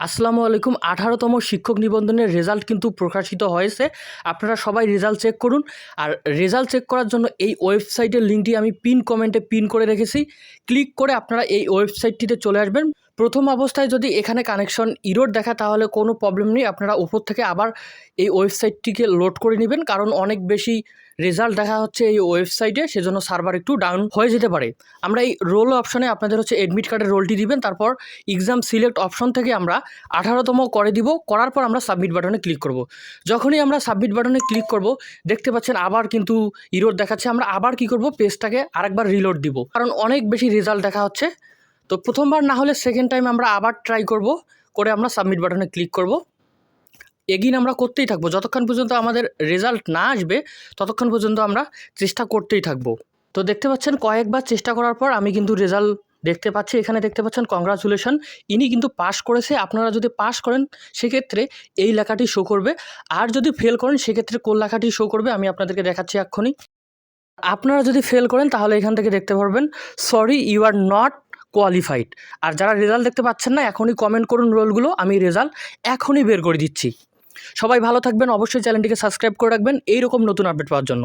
আসসালামু আলাইকুম। আঠারোতম শিক্ষক নিবন্ধনের রেজাল্ট কিন্তু প্রকাশিত হয়েছে। আপনারা সবাই রেজাল্ট চেক করুন। আর রেজাল্ট চেক করার জন্য এই ওয়েবসাইটের লিঙ্কটি আমি পিন কমেন্টে পিন করে রেখেছি। ক্লিক করে আপনারা এই ওয়েবসাইটটিতে চলে আসবেন। প্রথম অবস্থায় যদি এখানে কানেকশন ইরোড দেখা, তাহলে কোনো প্রবলেম নেই। আপনারা উপর থেকে আবার এই ওয়েবসাইটটিকে লোড করে নেবেন, কারণ অনেক বেশি রেজাল্ট দেখা হচ্ছে এই ওয়েবসাইটে সেজন্য সার্ভার একটু ডাউন হয়ে যেতে পারে। আমরা এই রোল অপশনে আপনাদের হচ্ছে এডমিট কার্ডের রোলটি দিবেন, তারপর এক্সাম সিলেক্ট অপশন থেকে আমরা আঠারোতম করে দিব, করার পর আমরা সাবমিট বাটনে ক্লিক করব। যখনই আমরা সাবমিট বাটনে ক্লিক করব, দেখতে পাচ্ছেন আবার কিন্তু ইরোড দেখাচ্ছে, আমরা আবার কি করব পেজটাকে আরেকবার রিলোড দিব। কারণ অনেক বেশি রেজাল্ট দেখা হচ্ছে তো প্রথমবার না হলে সেকেন্ড টাইম আমরা আবার ট্রাই করব, করে আমরা সাবমিট বাটনে ক্লিক করব। এগিন আমরা করতেই থাকব, যতক্ষণ পর্যন্ত আমাদের রেজাল্ট না আসবে, ততক্ষণ পর্যন্ত আমরা চেষ্টা করতেই থাকব। তো দেখতে পাচ্ছেন, কয়েকবার চেষ্টা করার পর আমি কিন্তু রেজাল্ট দেখতে পাচ্ছি। এখানে দেখতে পাচ্ছেন কংগ্রাচুলেশন ইনি কিন্তু পাশ করেছে। আপনারা যদি পাশ করেন, সেক্ষেত্রে এই লেখাটি শো করবে। আর যদি ফেল করেন, সেক্ষেত্রে কোন লেখাটি শো করবে, আমি আপনাদেরকে দেখাচ্ছি এক্ষুনি। আপনারা যদি ফেল করেন, তাহলে এখান থেকে দেখতে পারবেন sorry you are not qualified আর যারা রেজাল্ট দেখতে পাচ্ছেন না, এখনই কমেন্ট করুন রোলগুলো আমি রেজাল্ট এখনই বের করে দিচ্ছি। সবাই ভালো থাকবেন, অবশ্যই চ্যানেলটিকে সাবস্ক্রাইব করে রাখবেন, এইরকম নতুন আপডেট পাওয়ার জন্য।